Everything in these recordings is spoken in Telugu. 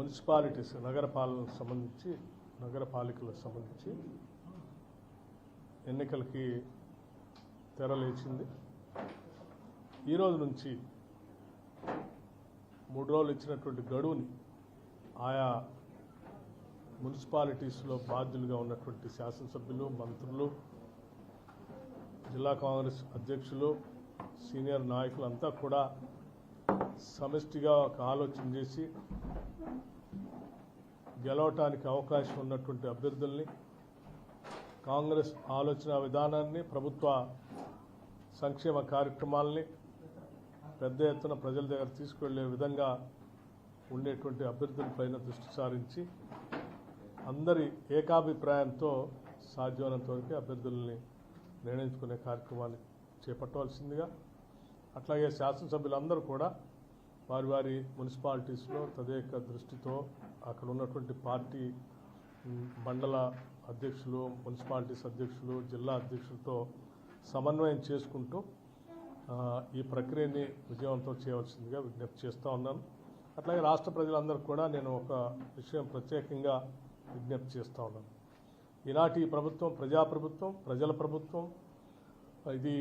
మున్సిపాలిటీస్ నగరపాలనకు సంబంధించి నగరపాలికలకు సంబంధించి ఎన్నికలకి తెరలేచింది ఈరోజు నుంచి మూడు రోజులు ఇచ్చినటువంటి గడువుని ఆయా మున్సిపాలిటీస్లో బాధ్యులుగా ఉన్నటువంటి శాసనసభ్యులు మంత్రులు జిల్లా కాంగ్రెస్ అధ్యక్షులు సీనియర్ నాయకులంతా కూడా సమిష్టిగా ఒక ఆలోచన చేసి గెలవటానికి అవకాశం ఉన్నటువంటి అభ్యర్థుల్ని కాంగ్రెస్ ఆలోచన విధానాన్ని ప్రభుత్వ సంక్షేమ కార్యక్రమాల్ని పెద్ద ఎత్తున ప్రజల దగ్గర తీసుకువెళ్ళే విధంగా ఉండేటువంటి అభ్యర్థులపైన దృష్టి సారించి అందరి ఏకాభిప్రాయంతో సాధ్యమైనంత వరకు అభ్యర్థుల్ని నిర్ణయించుకునే కార్యక్రమాన్ని చేపట్టవలసిందిగా అట్లాగే శాసనసభ్యులందరూ కూడా వారి వారి మున్సిపాలిటీస్లో తదేక దృష్టితో అక్కడ ఉన్నటువంటి పార్టీ మండల అధ్యక్షులు మున్సిపాలిటీస్ అధ్యక్షులు జిల్లా అధ్యక్షులతో సమన్వయం చేసుకుంటూ ఈ ప్రక్రియని విజయవంతం చేయవలసిందిగా విజ్ఞప్తి చేస్తూ ఉన్నాను. అట్లాగే రాష్ట్ర ప్రజలందరూ కూడా నేను ఒక విషయం ప్రత్యేకంగా విజ్ఞప్తి చేస్తూ ఉన్నాను. ఈనాటి ప్రభుత్వం ప్రజాప్రభుత్వం ప్రజల ప్రభుత్వం ఇది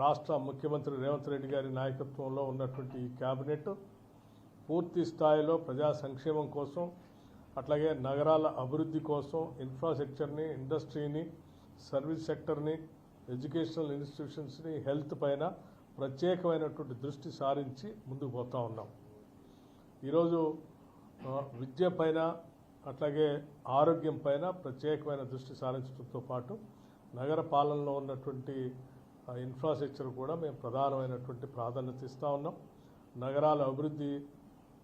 రాష్ట్ర ముఖ్యమంత్రి రేవంత్ రెడ్డి గారి నాయకత్వంలో ఉన్నటువంటి ఈ క్యాబినెట్ పూర్తి స్థాయిలో ప్రజా సంక్షేమం కోసం అట్లాగే నగరాల అభివృద్ధి కోసం ఇన్ఫ్రాస్ట్రక్చర్ని ఇండస్ట్రీని సర్వీస్ సెక్టర్ని ఎడ్యుకేషనల్ ఇన్స్టిట్యూషన్స్ని హెల్త్ పైన ప్రత్యేకమైనటువంటి దృష్టి సారించి ముందుకు పోతా ఉన్నాం. ఈరోజు విద్య పైన అట్లాగే ఆరోగ్యం పైన ప్రత్యేకమైన దృష్టి సారించడంతో పాటు నగర పాలనలో ఉన్నటువంటి ఇన్ఫ్రాస్ట్రక్చర్ కూడా మేము ప్రధానమైనటువంటి ప్రాధాన్యత ఇస్తూ ఉన్నాం. నగరాల అభివృద్ధి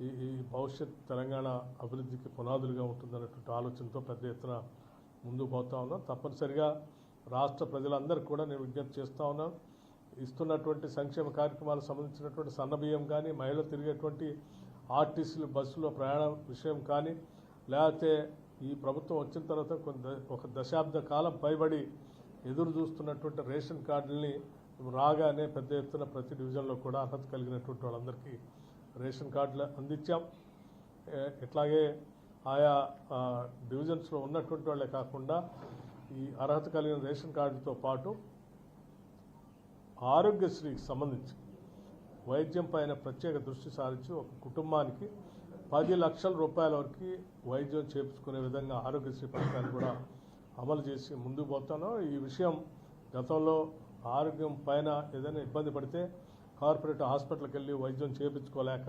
ఈ ఈ భవిష్యత్ తెలంగాణ అభివృద్ధికి పునాదులుగా ఉంటుందన్నటువంటి ఆలోచనతో పెద్ద ఎత్తున ముందుకు పోతా ఉన్నాం. తప్పనిసరిగా రాష్ట్ర ప్రజలందరికీ కూడా నేను విజ్ఞప్తి చేస్తూ ఉన్నాను. ఇస్తున్నటువంటి సంక్షేమ కార్యక్రమాలకు సంబంధించినటువంటి సన్నబియ్యం కానీ మహిళలు తిరిగేటువంటి ఆర్టీసీలు బస్సులో ప్రయాణం విషయం కానీ లేకపోతే ఈ ప్రభుత్వం వచ్చిన తర్వాత కొంత ఒక దశాబ్ద కాలం పైబడి ఎదురు చూస్తున్నటువంటి రేషన్ కార్డుల్ని రాగానే పెద్ద ఎత్తున ప్రతి డివిజన్లో కూడా అర్హత కలిగినటువంటి వాళ్ళందరికీ రేషన్ కార్డులు అందించాం. ఇట్లాగే ఆయా డివిజన్స్లో ఉన్నటువంటి వాళ్ళే కాకుండా ఈ అర్హత కలిగిన రేషన్ కార్డుతో పాటు ఆరోగ్యశ్రీకి సంబంధించి వైద్యం పైన ప్రత్యేక దృష్టి సారించి ఒక కుటుంబానికి పది లక్షల రూపాయల వరకు వైద్యం చేపించుకునే విధంగా ఆరోగ్యశ్రీ పథకాన్ని కూడా అమలు చేసి ముందుకు పోతాను ఈ విషయం గతంలో ఆరోగ్యం పైన ఏదైనా ఇబ్బంది పడితే కార్పొరేట్ హాస్పిటల్కి వెళ్ళి వైద్యం చేయించుకోలేక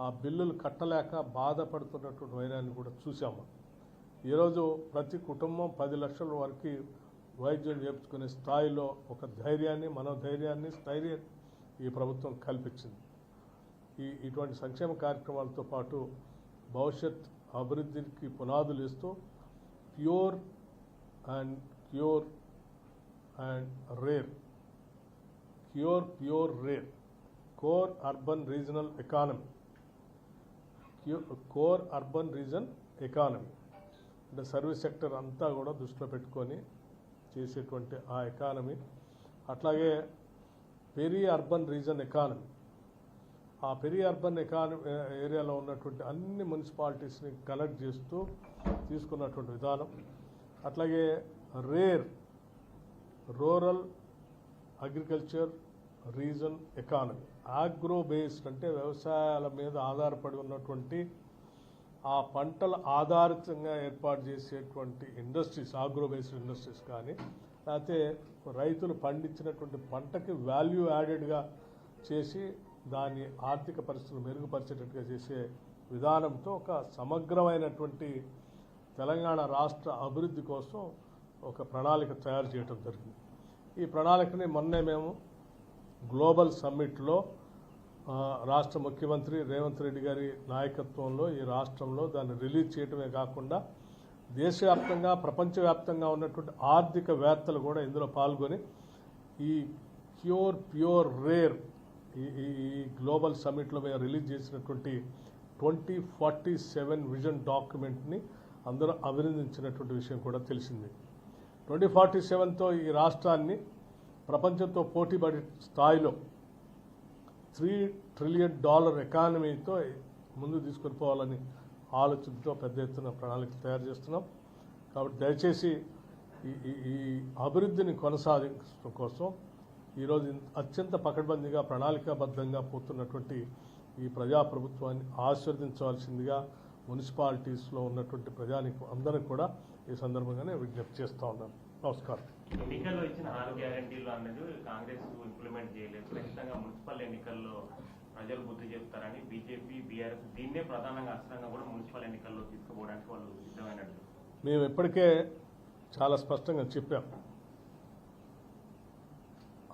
ఆ బిల్లులు కట్టలేక బాధపడుతున్నటువంటి వైరాన్ని కూడా చూసాము ఈరోజు ప్రతి కుటుంబం పది లక్షల వరకు వైద్యం చేయించుకునే స్థాయిలో ఒక ధైర్యాన్ని మనోధైర్యాన్ని స్థైర్యం ఈ ప్రభుత్వం కల్పించింది. ఈ ఇటువంటి సంక్షేమ కార్యక్రమాలతో పాటు భవిష్యత్ అభివృద్ధికి పునాదులు ఇస్తూ pure and cure and rare cure pure rare core urban regional economy core urban region economy అంటే సర్వీస్ సెక్టర్ అంతా కూడా దృష్టిలో పెట్టుకొని చేసేటువంటి ఆ ఎకానమీ అట్లాగే పెరి అర్బన్ రీజన్ ఎకానమీ ఆ పెరి అర్బన్ ఎకానమీ ఏరియాలో ఉన్నటువంటి అన్ని మున్సిపాలిటీస్ని కనెక్ట్ చేస్తూ తీసుకున్నటువంటి విధానం. అట్లాగే rare rural agriculture region economy agro based అంటే వ్యవసాయాల మీద ఆధారపడి ఉన్నటువంటి ఆ పంటల ఆధారితంగా ఏర్పాటు చేసేటువంటి ఇండస్ట్రీస్ ఆగ్రో బేస్డ్ ఇండస్ట్రీస్ కానీ లేకపోతే రైతులు పండించినటువంటి పంటకి వాల్యూ యాడెడ్గా చేసి దాని ఆర్థిక పరిస్థితులు మెరుగుపరిచేటట్టుగా చేసే విధానంతో ఒక సమగ్రమైనటువంటి తెలంగాణ రాష్ట్ర అభివృద్ధి కోసం ఒక ప్రణాళిక తయారు చేయడం జరిగింది. ఈ ప్రణాళికని మొన్నే మేము గ్లోబల్ సమ్మిట్లో రాష్ట్ర ముఖ్యమంత్రి రేవంత్ రెడ్డి గారి నాయకత్వంలో ఈ రాష్ట్రంలో దాన్ని రిలీజ్ చేయడమే కాకుండా దేశవ్యాప్తంగా ప్రపంచవ్యాప్తంగా ఉన్నటువంటి ఆర్థిక వేత్తలు కూడా ఇందులో పాల్గొని ఈ ప్యూర్ ప్యూర్ రేర్ ఈ ఈ గ్లోబల్ సమ్మిట్లో మేము రిలీజ్ చేసినటువంటి ట్వంటీ ఫార్టీ సెవెన్ విజన్ డాక్యుమెంట్ని అందరూ అభినందించినటువంటి విషయం కూడా తెలిసింది. ట్వంటీ ఫార్టీ సెవెన్తో ఈ రాష్ట్రాన్ని ప్రపంచంతో పోటీపడే స్థాయిలో త్రీ ట్రిలియన్ డాలర్ ఎకానమీతో ముందు తీసుకొని పోవాలని ఆలోచనతో పెద్ద ఎత్తున ప్రణాళికలు తయారు చేస్తున్నాం. కాబట్టి దయచేసి ఈ ఈ- అభివృద్ధిని కొనసాగించడం కోసం ఈరోజు అత్యంత పకడ్బందీగా ప్రణాళికాబద్ధంగా పోతున్నటువంటి ఈ ప్రజాప్రభుత్వాన్ని ఆశీర్వదించవలసిందిగా మున్సిపాలిటీస్లో ఉన్నటువంటి ప్రజానికి అందరికి కూడా ఈ సందర్భంగానే విజ్ఞప్తి చేస్తూ ఉన్నాను నమస్కారం. ఎన్నికల్లో ఇచ్చిన ఆరు గ్యారంటీలు అన్నది కాంగ్రెస్ ఇంప్లిమెంట్ చేయలేదు. ఖచ్చితంగా మున్సిపల్ ఎన్నికల్లో ప్రజలు బుద్ధి చెప్తారని బీజేపీ బీఆర్ఎస్ దీన్నే ప్రధానంగా అస్త్రంగా కూడా మున్సిపల్ ఎన్నికల్లో తీసుకుపోవడానికి వాళ్ళు సిద్ధమైనట్టు. మేము ఇప్పటికే చాలా స్పష్టంగా చెప్పాం.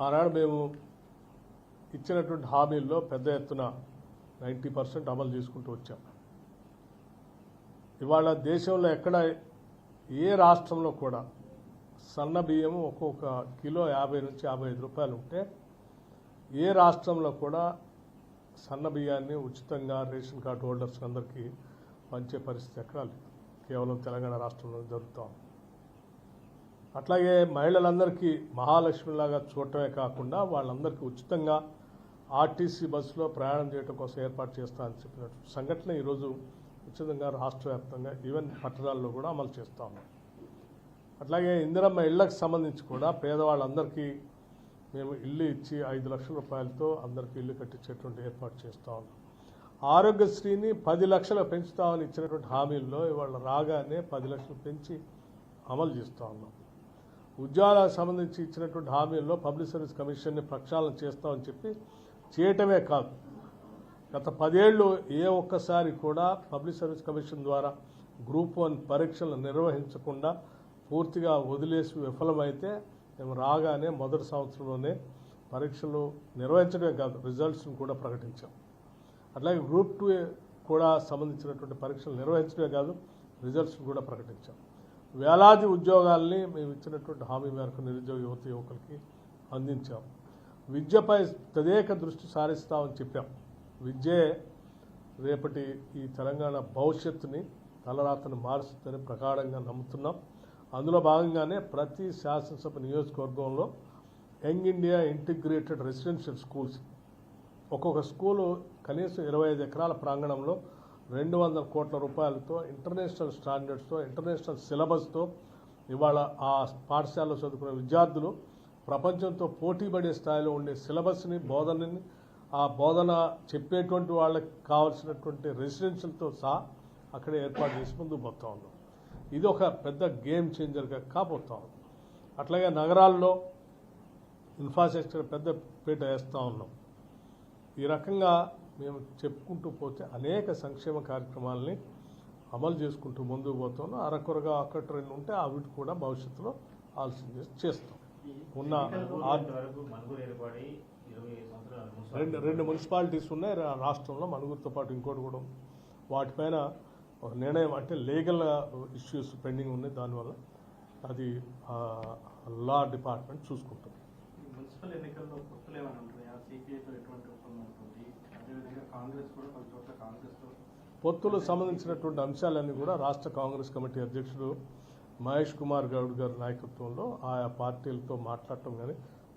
ఆనాడు మేము ఇచ్చినటువంటి హామీల్లో పెద్ద ఎత్తున నైంటీ పర్సెంట్ అమలు చేసుకుంటూ వచ్చాం. ఇవాళ దేశంలో ఎక్కడ ఏ రాష్ట్రంలో కూడా సన్న బియ్యము ఒక్కొక్క కిలో యాభై నుంచి యాభై ఐదు రూపాయలు ఉంటే ఏ రాష్ట్రంలో కూడా సన్న బియ్యాన్ని ఉచితంగా రేషన్ కార్డు హోల్డర్స్ అందరికీ పంచే పరిస్థితి ఎక్కడా లేదు. కేవలం తెలంగాణ రాష్ట్రంలో జరుగుతాం అట్లాగే మహిళలందరికీ మహాలక్ష్మిలాగా చూడటమే కాకుండా వాళ్ళందరికీ ఉచితంగా ఆర్టీసీ బస్సులో ప్రయాణం చేయడం కోసం ఏర్పాటు చేస్తా అని చెప్పినట్టు సంఘటన ఈరోజు ఉచితంగా రాష్ట్ర వ్యాప్తంగా ఈవెన్ పట్టణాల్లో కూడా అమలు చేస్తాము అట్లాగే ఇందిరమ్మ ఇళ్ళకు సంబంధించి కూడా పేదవాళ్ళందరికీ మేము ఇల్లు ఇచ్చి ఐదు లక్షల రూపాయలతో అందరికీ ఇల్లు కట్టించేటువంటి ఏర్పాటు చేస్తా ఉన్నాం. ఆరోగ్యశ్రీని పది లక్షలు పెంచుతామని ఇచ్చినటువంటి హామీల్లో ఇవాళ రాగానే పది లక్షలు పెంచి అమలు చేస్తూ ఉన్నాం. ఉద్యోగాలకు సంబంధించి ఇచ్చినటువంటి హామీల్లో పబ్లిక్ సర్వీస్ కమిషన్ని ప్రక్షాళన చేస్తామని చెప్పి చేయటమే కాదు. గత పదేళ్ళు ఏ ఒక్కసారి కూడా పబ్లిక్ సర్వీస్ కమిషన్ ద్వారా గ్రూప్ వన్ పరీక్షలు నిర్వహించకుండా పూర్తిగా వదిలేసి విఫలమైతే మేము రాగానే మొదటి సంవత్సరంలోనే పరీక్షలు నిర్వహించడమే కాదు రిజల్ట్స్ని కూడా ప్రకటించాం. అట్లాగే గ్రూప్ టూ కూడా సంబంధించినటువంటి పరీక్షలు నిర్వహించడమే కాదు రిజల్ట్స్ కూడా ప్రకటించాం. వేలాది ఉద్యోగాల్ని మేము ఇచ్చినటువంటి హామీ మేరకు నిరుద్యోగ యువత యువకులకి అందించాం. విద్యపై తదేక దృష్టి సారిస్తామని చెప్పాం. విద్యే రేపటి ఈ తెలంగాణ భవిష్యత్తుని తలరాతను మారుస్తుందని ప్రగాఢంగా నమ్ముతున్నాం. అందులో భాగంగానే ప్రతి శాసనసభ నియోజకవర్గంలో young India integrated residential schools ఒక్కొక్క స్కూలు కనీసం ఇరవై ఐదు ఎకరాల ప్రాంగణంలో రెండు వందల కోట్ల రూపాయలతో ఇంటర్నేషనల్ స్టాండర్డ్స్తో ఇంటర్నేషనల్ సిలబస్తో ఇవాళ ఆ పాఠశాలలో చదువుకునే విద్యార్థులు ప్రపంచంతో పోటీపడే స్థాయిలో ఉండే సిలబస్ని బోధనని ఆ బోధన చెప్పేటువంటి వాళ్ళకి కావాల్సినటువంటి రెసిడెన్షియల్తో సహా అక్కడే ఏర్పాటు చేసి ముందుకు పోతా ఉన్నాం. ఇది ఒక పెద్ద గేమ్ చేంజర్గా కాబోతా ఉంది అట్లాగే నగరాల్లో ఇన్ఫ్రాస్ట్రక్చర్ పెద్ద పీట వేస్తూ ఉన్నాం. ఈ రకంగా మేము చెప్పుకుంటూ పోతే అనేక సంక్షేమ కార్యక్రమాలని అమలు చేసుకుంటూ ముందుకు పోతున్నాం అరకొరగా ఒకటి రెండు ఉంటే అవిటి కూడా భవిష్యత్తులో ఆలోచన చేసి చేస్తాం. ఉన్న రెండు రెండు మున్సిపాలిటీస్ ఉన్నాయి. రాష్ట్రంలో మనుగురితో పాటు ఇంకోటి కూడా. వాటిపైన ఒక నిర్ణయం అంటే లీగల్ ఇష్యూస్ పెండింగ్ ఉన్నాయి. దానివల్ల అది లా డిపార్ట్మెంట్ చూసుకుంటుంది. ఈ మున్సిపల్ ఎన్నికల్లో పొత్తులు ఏమైనా ఉంటాయా? సిపిఐతో ఎటువంటి ఒప్పందం ఉంటుంది? అదేవిధంగా కాంగ్రెస్ కూడా కొన్ని చోట్ల కాంగ్రెస్తో పొత్తులు సంబంధించినటువంటి అంశాలన్నీ కూడా రాష్ట్ర కాంగ్రెస్ కమిటీ అధ్యక్షుడు మహేష్ కుమార్ గౌడ్ గారి నాయకత్వంలో ఆయా పార్టీలతో మాట్లాడటం కానీ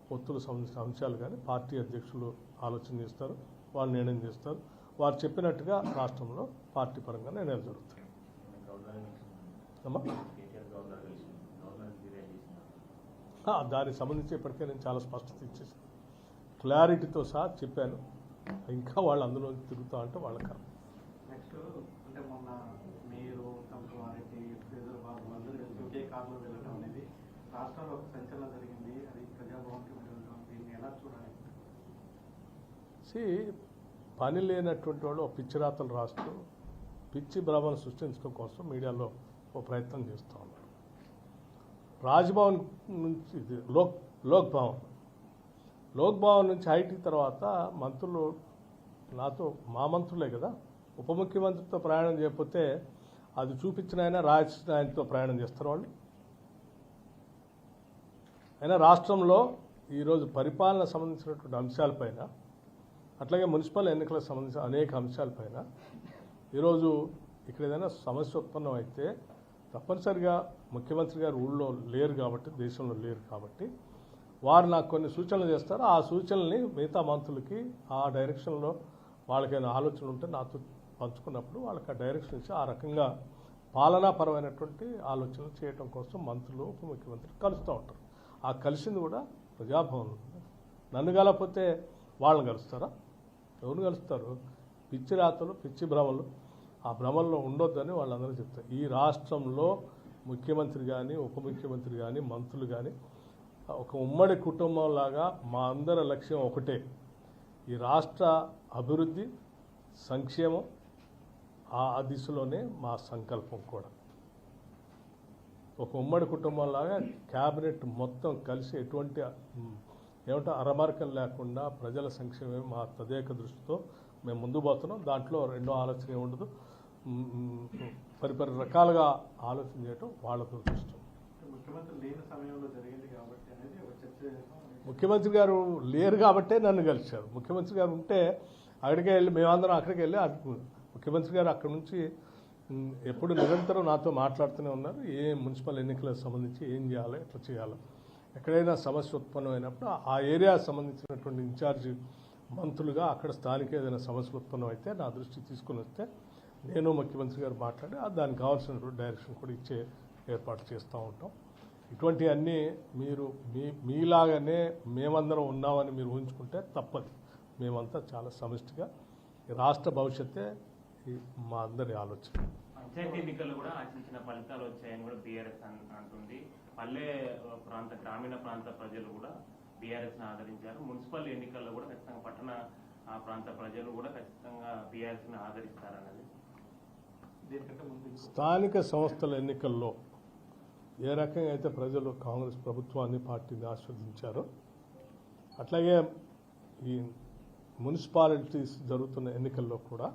పొత్తులు సంబంధించిన అంశాలు కానీ పార్టీ అధ్యక్షులు ఆలోచన చేస్తారు వాళ్ళు నిర్ణయం చేస్తారు. వారు చెప్పినట్టుగా రాష్ట్రంలో పార్టీ పరంగా నిర్ణయాలు జరుగుతాయి. దానికి సంబంధించి ఇప్పటికే నేను చాలా స్పష్టత ఇచ్చేసాను క్లారిటీతో సహా చెప్పాను. ఇంకా వాళ్ళు అందులో తిరుగుతా అంటే వాళ్ళ కర్మ. నెక్స్ట్ అంటే మొన్న మీరు ఒకే వెళ్ళడం అనేది రాష్ట్రంలో ఒక సంచలనం జరిగింది అది ప్రజాభవన్కి వెళ్ళడం దీన్ని ఎలా చూడాలి సి పని లేనటువంటి వాళ్ళు ఒక రాస్తూ పిచ్చి భ్రమను సృష్టించడం కోసం మీడియాలో ఓ ప్రయత్నం చేస్తూ ఉన్నారు. రాజ్భవన్ నుంచి ఇది లోక్ లోక్ భవన్ లోక్ భవన్ నుంచి ఐటీ తర్వాత మంత్రులు నాతో మా మంత్రులే కదా ఉప ముఖ్యమంత్రితో ప్రయాణం చేయకపోతే అది చూపించిన ఆయన రాజకృష్ణ ఆయనతో ప్రయాణం చేస్తారు వాళ్ళు. అయినా రాష్ట్రంలో ఈరోజు పరిపాలన సంబంధించినటువంటి అంశాలపైన అట్లాగే మున్సిపల్ ఎన్నికలకు సంబంధించిన అనేక అంశాలపైన ఈరోజు ఇక్కడ ఏదైనా సమస్య ఉత్పన్నం అయితే తప్పనిసరిగా ముఖ్యమంత్రి గారు ఊళ్ళో లేరు కాబట్టి దేశంలో లేరు కాబట్టి వారు నాకు కొన్ని సూచనలు చేస్తారు. ఆ సూచనల్ని మిగతా మంత్రులకి ఆ డైరెక్షన్లో వాళ్ళకైనా ఆలోచనలు ఉంటే నాతో పంచుకున్నప్పుడు వాళ్ళకి ఆ డైరెక్షన్ ఇచ్చి ఆ రకంగా పాలనాపరమైనటువంటి ఆలోచనలు చేయటం కోసం మంత్రులు ఉప ముఖ్యమంత్రి కలుస్తూ ఉంటారు. ఆ కలిసింది కూడా ప్రజాభవన్. నన్ను కలకపోతే వాళ్ళని కలుస్తారా? ఎవరు కలుస్తారు? పిచ్చి రాతలు పిచ్చి భ్రమలు. ఆ భ్రమల్లో ఉండొద్దని వాళ్ళందరూ చెప్తారు. ఈ రాష్ట్రంలో ముఖ్యమంత్రి కానీ ఉప ముఖ్యమంత్రి కానీ మంత్రులు కానీ ఒక ఉమ్మడి కుటుంబంలాగా మా అందరి లక్ష్యం ఒకటే. ఈ రాష్ట్ర అభివృద్ధి సంక్షేమం ఆ దిశలోనే మా సంకల్పం కూడా. ఒక ఉమ్మడి కుటుంబం లాగా క్యాబినెట్ మొత్తం కలిసి ఎటువంటి ఏమంటే అరమరకం లేకుండా ప్రజల సంక్షేమం మా తదేక దృష్టితో మేము ముందు పోతున్నాం. దాంట్లో రెండో ఆలోచన ఏమి ఉండదు ఉమ్, ఉమ్, పరిపరి రకాలుగా ఆలోచన చేయటం వాళ్ళ దురదృష్టం. ముఖ్యమంత్రి గారు లేరు కాబట్టే నన్ను కలిశారు. ముఖ్యమంత్రి గారు ఉంటే అక్కడికే వెళ్ళి మేమందరం అక్కడికి వెళ్ళి ముఖ్యమంత్రి గారు అక్కడ నుంచి ఎప్పుడు నిరంతరం నాతో మాట్లాడుతూనే ఉన్నారు. ఏ మున్సిపల్ ఎన్నికలకు సంబంధించి ఏం చేయాలి ఎట్లా చేయాలి. ఎక్కడైనా సమస్య ఉత్పన్నమైనప్పుడు ఆ ఏరియా సంబంధించినటువంటి ఇన్ఛార్జి మంత్రులుగా అక్కడ స్థానిక ఏదైనా సమస్యలు ఉత్పన్నం అయితే నా దృష్టి తీసుకుని వస్తే నేను ముఖ్యమంత్రి గారు మాట్లాడి దానికి కావాల్సినటువంటి డైరెక్షన్ కూడా ఇచ్చే ఏర్పాటు చేస్తూ ఉంటాం. ఇటువంటివన్నీ మీరు మీ మీలాగానే మేమందరం ఉన్నామని మీరు ఊహించుకుంటే తప్పదు. మేమంతా చాలా సమిష్టిగా రాష్ట్ర భవిష్యత్తే ఈ మా అందరి ఆలోచన. పంచాయతీ ఎన్నికల్లో కూడా ఆశించిన ఫలితాలు వచ్చాయని కూడా బీఆర్ఎస్ అంటుంది. పల్లె ప్రాంత గ్రామీణ ప్రాంత ప్రజలు కూడా బీఆర్ఎస్ని ఆదరించారు. మున్సిపల్ ఎన్నికల్లో కూడా ఖచ్చితంగా పట్టణ ఆ, ప్రాంత ప్రజలు కూడా ఖచ్చితంగా బీఆర్ఎస్ని ఆదరిస్తారన్నది. దీనికంటే ముందు ఇంకో స్థానిక సంస్థల ఎన్నికల్లో ఏ రకంగా అయితే ప్రజలు కాంగ్రెస్ ప్రభుత్వాన్ని పార్టీని ఆస్వాదించారో అట్లాగే ఈ మున్సిపాలిటీస్ జరుగుతున్న ఎన్నికల్లో కూడా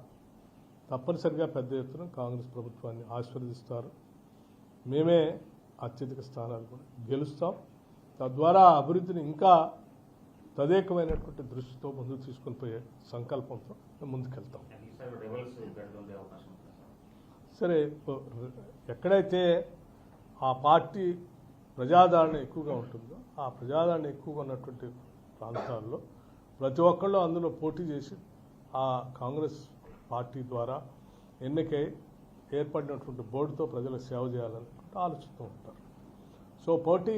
తప్పనిసరిగా పెద్ద ఎత్తున కాంగ్రెస్ ప్రభుత్వాన్ని ఆశీర్వదిస్తారు. మేమే అత్యధిక స్థానాలు కూడా గెలుస్తాం. తద్వారా అభివృద్ధిని ఇంకా తదేకమైనటువంటి దృష్టితో ముందుకు తీసుకొని పోయే సంకల్పంతో మేము ముందుకెళ్తాం సరే ఎక్కడైతే ఆ పార్టీ ప్రజాదరణ ఎక్కువగా ఉంటుందో ఆ ప్రజాదరణ ఎక్కువగా ఉన్నటువంటి ప్రాంతాల్లో ప్రతి ఒక్కళ్ళు అందులో పోటీ చేసి ఆ కాంగ్రెస్ పార్టీ ద్వారా ఎన్నికై ఏర్పడినటువంటి బోర్డుతో ప్రజలకు సేవ చేయాలనుకుంటే ఆలోచిస్తూ ఉంటారు. సో పోటీ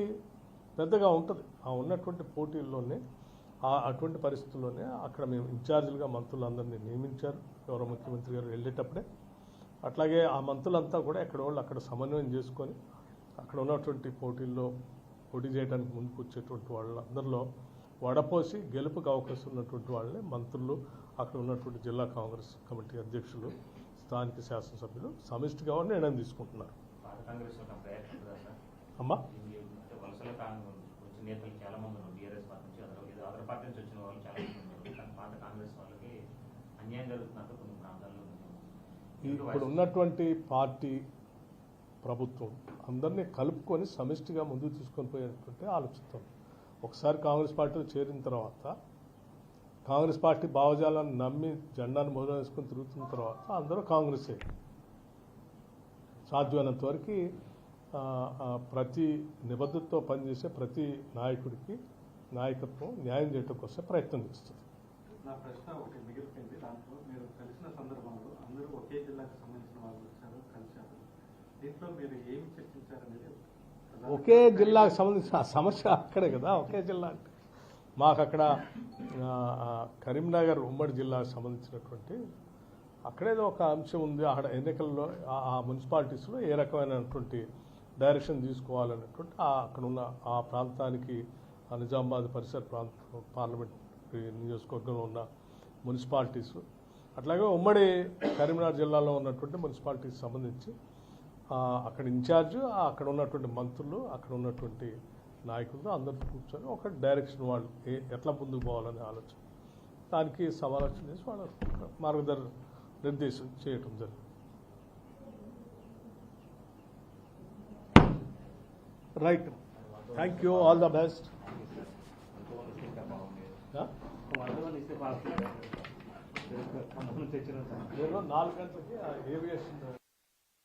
పెద్దగా ఉంటుంది. ఆ ఉన్నటువంటి పోటీల్లోనే ఆ అటువంటి పరిస్థితుల్లోనే అక్కడ మేము ఇన్ఛార్జీలుగా మంత్రులందరినీ నియమించారు. గౌరవ ముఖ్యమంత్రి గారు వెళ్ళేటప్పుడే. అట్లాగే ఆ మంత్రులంతా కూడా ఎక్కడ వాళ్ళు అక్కడ సమన్వయం చేసుకొని అక్కడ ఉన్నటువంటి పోటీల్లో పోటీ చేయడానికి ముందుకు వచ్చేటువంటి వాళ్ళందరిలో వడపోసి గెలుపుకు అవకాశం ఉన్నటువంటి వాళ్ళని మంత్రులు అక్కడ ఉన్నటువంటి జిల్లా కాంగ్రెస్ కమిటీ అధ్యక్షులు స్థానిక శాసనసభ్యులు సమిష్టిగా నిర్ణయం తీసుకుంటున్నారు. అమ్మా? వాళ్ళు ఇప్పుడు ఉన్నటువంటి పార్టీ ప్రభుత్వం అందరినీ కలుపుకొని సమిష్టిగా ముందుకు తీసుకొని పోయేటువంటి ఆలోచిస్తాం ఒకసారి కాంగ్రెస్ పార్టీలో చేరిన తర్వాత కాంగ్రెస్ పార్టీ భావజాలాన్ని నమ్మి జెండాను భోజనం వేసుకుని తిరుగుతున్న తర్వాత అందరూ కాంగ్రెసే. సాధ్యమైనంత వరకు ప్రతి నిబద్ధతతో పనిచేసే ప్రతి నాయకుడికి నాయకత్వం న్యాయం చేయటం కోసం ప్రయత్నం చేస్తుంది. నా ప్రశ్న ఒకటి మిగిలిపోయింది. దాంట్లో మీరు కలిసిన సందర్భంలో అందరూ ఒకే జిల్లాకు సంబంధించిన వాళ్ళు వచ్చారు కలిశారు. దీంట్లో మీరు ఏమి చర్చించారనేది ఒకే జిల్లాకు సంబంధించిన ఆ సమస్య అక్కడే కదా ఒకే జిల్లా అంటే. మాకు అక్కడ కరీంనగర్ ఉమ్మడి జిల్లాకు సంబంధించినటువంటి అక్కడేదో ఒక అంశం ఉంది. అక్కడ ఎన్నికల్లో ఆ- మున్సిపాలిటీస్లో ఏ రకమైనటువంటి డైరెక్షన్ తీసుకోవాలనేటువంటి అక్కడ ఉన్న ఆ ప్రాంతానికి ఆ నిజామాబాద్ పరిసర ప్రాంత పార్లమెంట్ నియోజకవర్గంలో ఉన్న మున్సిపాలిటీస్. అట్లాగే ఉమ్మడి కరీంనగర్ జిల్లాలో ఉన్నటువంటి మున్సిపాలిటీకి సంబంధించి అక్కడ ఇన్ఛార్జ్ అక్కడ ఉన్నటువంటి మంత్రులు అక్కడ ఉన్నటువంటి నాయకులు అందరితో కూర్చొని ఒక డైరెక్షన్ వాళ్ళు ఏ ఎట్లా ముందుకు పోవాలనే ఆలోచన. దానికి సమాలోచన చేసి వాళ్ళ మార్గదర్ నిర్దేశం చేయటం జరిగింది. Right. Thank you all the best నాలుగు గంటలకి ఏవియేషన్